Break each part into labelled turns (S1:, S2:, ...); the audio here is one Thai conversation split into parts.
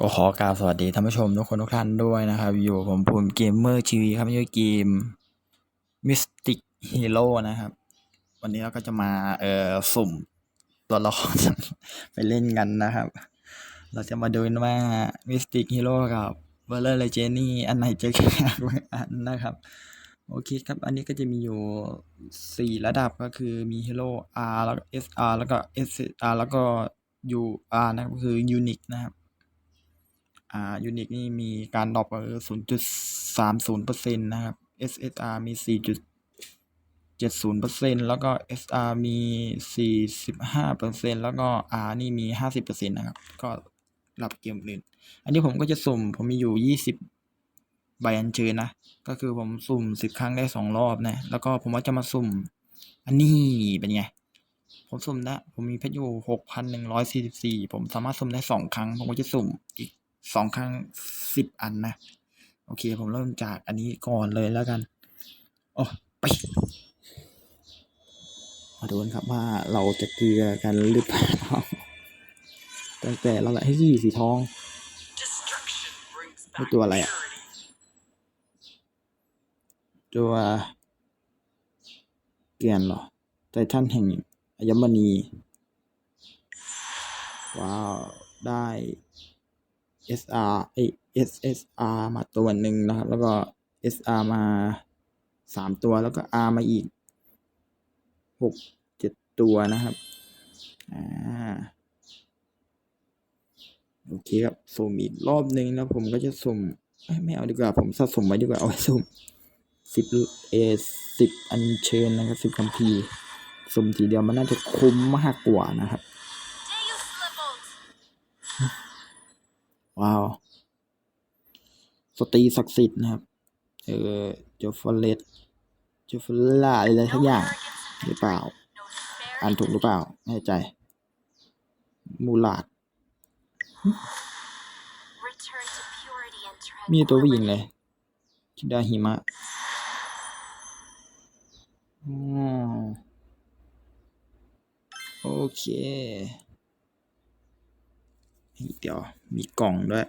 S1: ก็ขอกล่าวสวัสดีท่านผู้ชมทุกคนทุกท่านด้วยนะครับ อยู่ผมภูมิเกมเมอร์ทีวีครับนี่คือเกม Mystic Hero นะครับ วันนี้เราก็จะมาเอ่อสุ่มตัวละครไปเล่นกันนะครับ เราจะมาดูว่า Mystic Hero กับ v e r l e Legend นี่อันไหนจะแข่งกว่าอันนะครับ โอเคครับ อันนี้ก็จะมีอยู่ 4 ระดับก็คือมี Hero R แล้วก็ SR แล้วก็ SR แล้วก็ UR นะครับก็คือ Unique นะครับ อ่า Unique นี่มีการดรอปก็คือ0.30%นะครับ SSR มี4.70%แล้วก็ SR มี45%แล้วก็ R นี่มี50%นะครับ ก็รับเกมอื่น อันนี้ผมก็จะสุ่มผมมีอยู่20ใบอัญเชิญนะ ก็คือผมสุ่ม10ครั้งได้2รอบนะ แล้วก็ผมว่าจะมาสุ่ม อันนี้เป็นไง ผมสุ่มได้ผมมีเพชรอยู่6,144ผมสามารถสุ่มได้2ครั้ง ผมก็จะสุ่มอีก 2ครั้ง10อันนะ โอเค ผมเริ่มจากอันนี้ก่อนเลยแล้วกันโอ้ไปมาดูกันครับว่าเราจะเกลือกันหรือเปล่าตั้งแต่เราแหละให้ยี่สีทองนี่ตัวอะไรอะ ตัวเกียนเหรอไททันแห่งอัญมณี ว้าว ได้ SR เอ้ย SSR มาตัวหนึ่งนะครับ แล้วก็ SR มาสามตัวแล้วก็ R มาอีกหกเจ็ดตัวนะครับอ่าโอเคครับสุ่มอีกรอบหนึ่งแล้วผมก็จะสุ่มไม่เอาดีกว่าผมสะสมไว้ดีกว่าเอาไว้สุ่มสิบเอสิบอัญเชิญนะครับสิบคัมภีร์สุ่มทีเดียวมันน่าจะคุ้มมากกว่านะครับ ว้าว สตรีศักดิ์สิทธิ์นะครับ เออเจฟเฟเลตเจฟเฟล่าอะไรทักอย่างหรือเปล่า อ่านถูกหรือเปล่าไม่แน่ใจ มูลาด มีตัวผู้หญิงเลยคิดาหิมะอ๋อโอเค เฮ้ยเดี๋ยวมีกล่องด้วย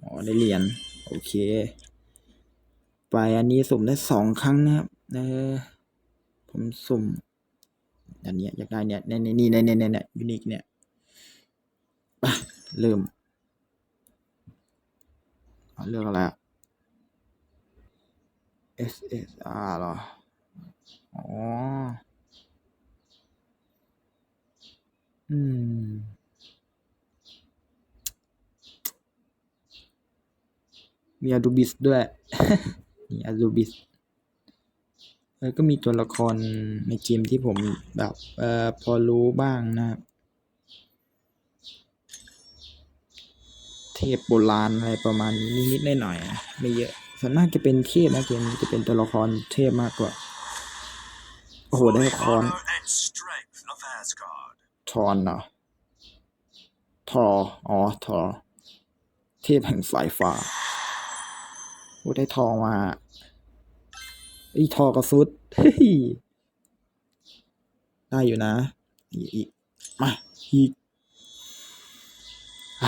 S1: อ๋อได้เหรียญโอเค ไปอันนี้สุ่มได้สองครั้งนะครับเออผมสุ่ม อันนี้อยากได้เนี่ยในในนี่ในในในเนี่ยยูนิคเนี่ยไปเริ่มเลือกอะไรอะ SSR เหรอ อ๋อ อืม มีอาดูบิสด้วยนี่อาดูบิสแล้วก็มีตัวละครในเกมที่ผมแบบเอ่อพอรู้บ้างนะครับ เทพโบราณอะไรประมาณนี้นิดๆหน่อยๆนะไม่เยอะส่วนมากจะเป็นเทพนะเกมนี้จะเป็นตัวละครเทพมากกว่า โอ้โห ได้คอนทอนเหรอทอ อ๋อ ทอ เทพแห่งสายฟ้า โอ้ได้ทองมาอ้ยทอกระสุดเฮ้ยได้อยู่นะอีกอีกมาอีกอ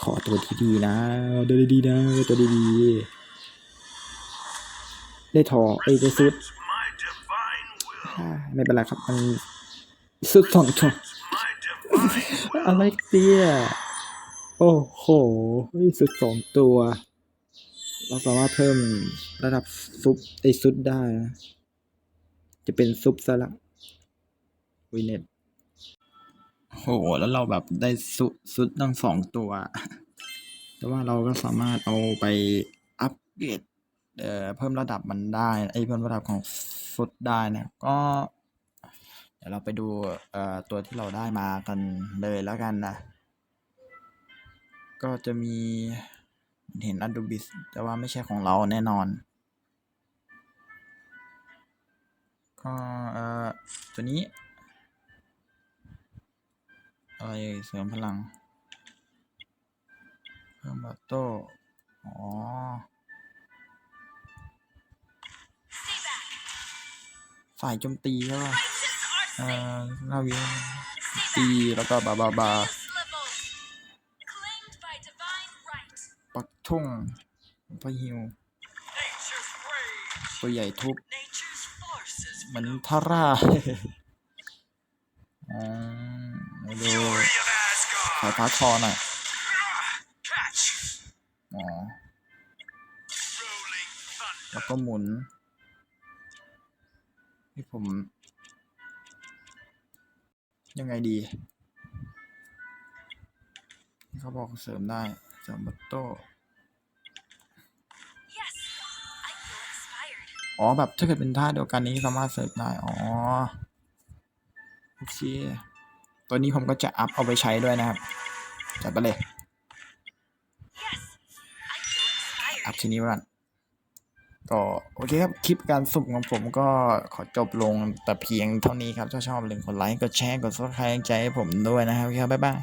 S1: ขอตัวที่ดีนะตัวดีๆนะตัวดีๆได้ทอไอ้ยได้สุดไม่เป็นไรครับมันสุดสองตัวอะไรเตี้ยโอ้โหสุดสองตัว เราสามารถเพิ่มระดับซุปไอซุดได้นะ จะเป็นซุปซะละวินเน็ตโหแล้วเราแบบได้ซุซุดตั้งสองตัว แต่ว่าเราก็สามารถเอาไปอัปเกรดเอ่อเพิ่มระดับมันได้ไอเพิ่มระดับของซุดได้นะก็ เดี๋ยวเราไปดูเอ่อตัวที่เราได้มากันเลยแล้วกันนะ ก็จะมี เห็นอันดูบิสแต่ว่าไม่ใช่ของเราแน่นอน ก็เอ่อตัวนี้ อะไรเสริมพลังเพิ่มบัตโต้อ๋อฝ่ายโจมตีก็เอ่อหน้าวิตีแล้วก็บาบาบา ทุ่งพะฮิว ตัวใหญ่ทุบเหมือนทาร่าอ๋อมาดูสาย
S2: Asgard.
S1: ฟ้าทอหน่อยอ๋อแล้วก็หมุน ให้ผม ยังไงดีเขาบอกเสริมได้เสริมบัตโต้ อ๋อแบบถ้าเกิดเป็นท่าเดียวกันนี้สามารถเสิริมได้ อ๋อ โอเค ตัวนี้ผมก็จะอัพเอาไปใช้ด้วยนะครับ จัดไปเลย อัพทีนี้ว้ก่อนก็โอเคครับ คลิปการสุ่มของผมก็ขอจบลงแต่เพียงเท่านี้ครับ ถ้าชอบลืมกดไลค์ กดแชร์ กดซับสไครต์ใจให้ผมด้วยนะครับครับบ๊ายบาย